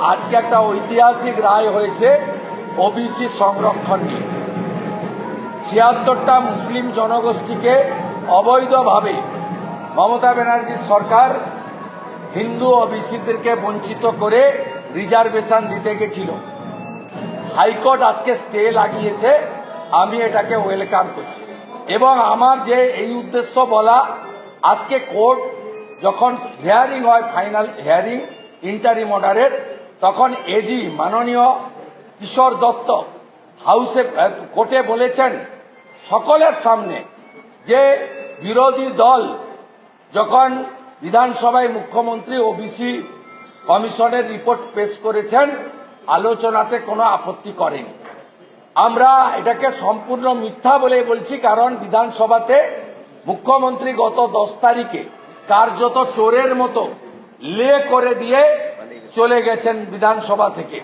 আজকে একটা ঐতিহাসিক রায় হয়েছে ওবিসি সংরক্ষণ নিয়ে। ছিয়াত্তরটা মুসলিম জনগোষ্ঠীকে অবৈধভাবে মমতা ব্যানার্জির সরকার হিন্দু ওবিসিদেরকে বঞ্চিত করে রিজার্ভেশন দিতে গেছিল। হাইকোর্ট আজকে স্টে লাগিয়েছে, আমি এটাকে ওয়েলকাম করছি। এবং আমার যে এই উদ্দেশ্য বলা, আজকে কোর্ট যখন হিয়ারিং হয় ফাইনাল হিয়ারিং ইন্টারিম অর্ডারের তখন এজি মাননীয় কিশোর দত্ত হাউসে কোর্টে বলেছেন, সকলের সামনে যে বিরোধী দল যখন বিধানসভায় মুখ্যমন্ত্রী ওবিসি কমিশনের রিপোর্ট পেশ করেছেন, আলোচনাতে কোনো আপত্তি করেনি। আমরা এটাকে সম্পূর্ণ মিথ্যা বলে বলছি কারণ বিধানসভাতে মুখ্যমন্ত্রী গত দশ তারিখে কার্যত চোরের মতো লে করে দিয়ে চলে গেছেন বিধানসভা থেকে।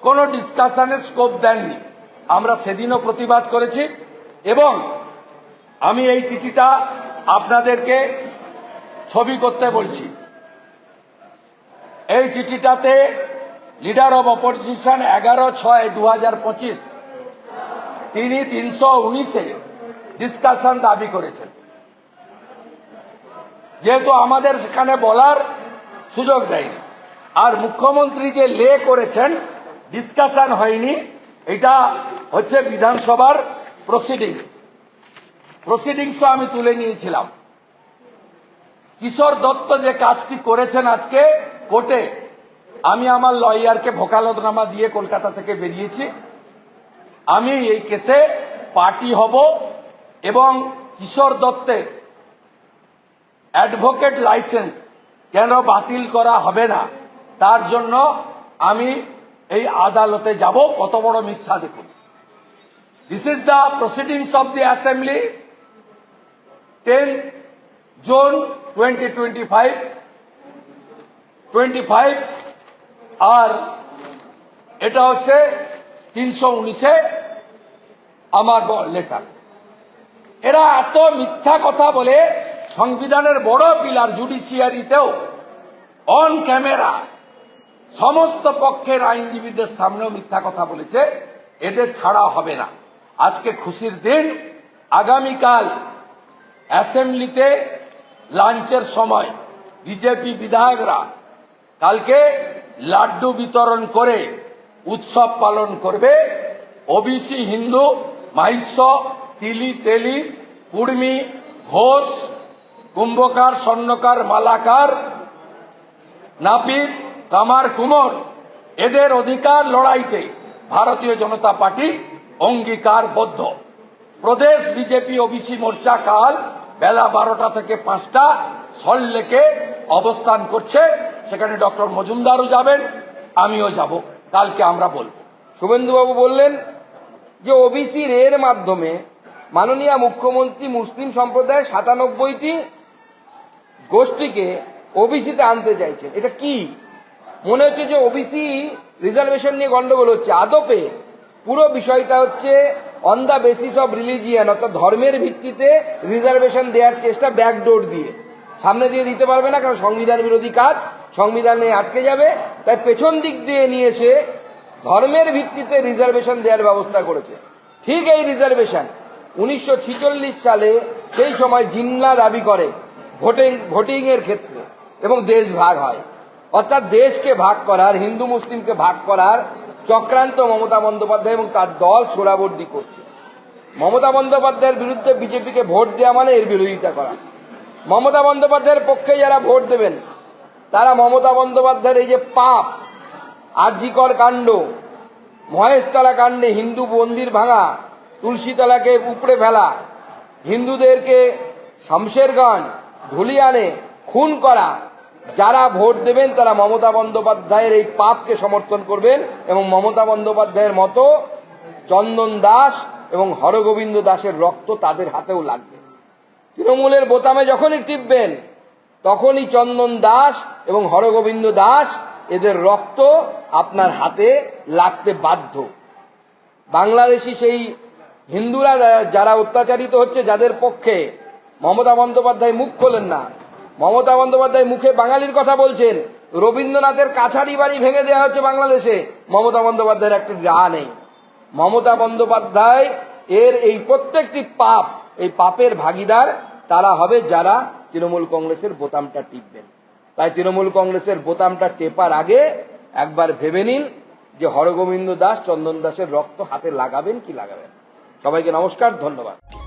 কোনো ডিসকাশনের স্কোপ দেননি। আমরা সেদিনও প্রতিবাদ করেছি এবং আমি এই চিঠিটা আপনাদেরকে ছবি করতে বলছি। এই চিঠিটাতে লিডার অব অপোজিশন এগারো ছয় দু হাজার পঁচিশ, তিনি তিনশো উনিশে ডিসকাশন দাবি করেছেন। যেহেতু আমাদের সেখানে বলার সুযোগ দেয়নি। আর মুখ্যমন্ত্রী যে লে করেছেন ডিসকাশন হয়নি। এটা হচ্ছে বিধানসভার প্রসিডিংস প্রসিডিংসও আমি তুলে নিয়েছিলাম। কিশোর দত্ত যে কাজটি করেছেন আজকে কোর্টে, আমি আমার লয়ারকে ভোকালতনামা দিয়ে কলকাতা থেকে বেরিয়েছি। আমি এই কেসে পার্টি হব এবং কিশোর দত্তের অ্যাডভোকেট লাইসেন্স কেন বাতিল করা হবে না? তার জন্য আমি এই আদালতে যাব। কত বড় মিথ্যা দেখুন। This is the proceedings of the assembly ten June twenty twenty five twenty five আর এটা হচ্ছে তিনশো উনিশে আমার লেটার এরা এত মিথ্যা কথা বলে, সংবিধানের বড় পিলার জুডিশিয়ারিতেও অন ক্যামেরা সমস্ত পক্ষের আইনজীবীদের সামনেও মিথ্যা কথা বলেছে, এদের ছাড়া হবে না। আজকে খুশির দিন, আগামীকাল অ্যাসেম্বলিতে লাঞ্চের সময় বিজেপি বিধায়করা কালকে লাড্ডু বিতরণ করে উৎসব পালন করবে। ওবিসি হিন্দু, মাহিষ্য, তিলি, তেলি কুর্মি ঘোষ, কুম্ভকার, স্বর্ণকার, মালাকার, নাপিত কামার কুমোর, এদের অধিকার লড়াইতে ভারতীয় জনতা পার্টি অঙ্গীকারবদ্ধ। প্রদেশ বিজেপি ওবিসি মোর্চা কাল বেলা বারোটা থেকে পাঁচটা সল্লেকে অবস্থান করছে। সেখানে ডক্টর মজুমদারও যাবেন, আমিও যাব, কালকে আমরা বলব। শুভেন্দুবাবু বললেন যে ওবিসি এর মাধ্যমে মাননীয় মুখ্যমন্ত্রী মুসলিম সম্প্রদায়ের সাতানব্বইটি গোষ্ঠীকে ওবিসিতে আনতে চাইছেন। এটা কি? মনে হচ্ছে যে ওবিসি রিজার্ভেশন নিয়ে গন্ডগোল হচ্ছে। আদপে পুরো বিষয়টা হচ্ছে on the basis of religion অর্থাৎ ধর্মের ভিত্তিতে রিজার্ভেশন দেওয়ার চেষ্টা ব্যাকডোর দিয়ে। সামনে দিয়ে দিতে পারবে না, কারণ সংবিধান বিরোধী কাজ, সংবিধানে আটকে যাবে। তাই পেছন দিক দিয়ে নিয়ে এসে ধর্মের ভিত্তিতে রিজার্ভেশন দেওয়ার ব্যবস্থা করেছে। ঠিক এই রিজার্ভেশন উনিশশো ছেচল্লিশ সালে সেই সময় জিন্না দাবি করে ভোটিং ভোটিং এর ক্ষেত্রে এবং দেশ ভাগ হয়। অর্থাৎ দেশকে ভাগ করার, হিন্দু মুসলিমকে ভাগ করার চক্রান্ত মমতা বন্দ্যোপাধ্যায় এবং তার দল সোরাবর্দি করছে। মমতা বন্দ্যোপাধ্যায়ের বিরুদ্ধে বিজেপিকে ভোট দেওয়া মানে এর বিরোধিতা করা। মমতা বন্দ্যোপাধ্যায়ের পক্ষে যারা ভোট দেবেন, তারা মমতা বন্দ্যোপাধ্যায়ের এই যে পাপ, আরজিকর কাণ্ড, মহেশতলা কাণ্ডে হিন্দু মন্দির ভাঙা, তুলসীতলাকে উপড়ে ফেলা, হিন্দুদেরকে শমশেরগঞ্জ ধুলিয়ানে খুন করা যারা ভোট দেবেন, তারা মমতা বন্দ্যোপাধ্যায়ের এই পাপকে সমর্থন করবেন এবং মমতা বন্দ্যোপাধ্যায়ের মতো চন্দন দাস এবং হরগোবিন্দ দাসের রক্ত তাদের হাতেও লাগবে। তৃণমূলের বোতামে যখনই টিপবেন, তখনই চন্দন দাস এবং হরগোবিন্দ দাস এদের রক্ত আপনার হাতে লাগতে বাধ্য। বাংলাদেশি সেই হিন্দুরা, যারা অত্যাচারিত হচ্ছে, যাদের পক্ষে মমতা বন্দ্যোপাধ্যায় মুখ খোলেন না মমতা বন্দ্যোপাধ্যায় মুখে বাঙালির কথা বলছেন। রবীন্দ্রনাথের কাছারি বাড়ি ভেঙে দেওয়া হচ্ছে বাংলাদেশে। মমতা বন্দ্যোপাধ্যায়ের একটি রা নেই। মমতা বন্দ্যোপাধ্যায় এর এই প্রত্যেকটি পাপ, এই পাপের ভাগিদার তারা হবে যারা তৃণমূল কংগ্রেসের বোতামটা টিপবেন। তাই তৃণমূল কংগ্রেসের বোতামটা টেপার আগে একবার ভেবে নিন যে হরগোবিন্দ দাস, চন্দন দাসের রক্ত হাতে লাগাবেন কি লাগাবেন। সবাইকে নমস্কার, ধন্যবাদ।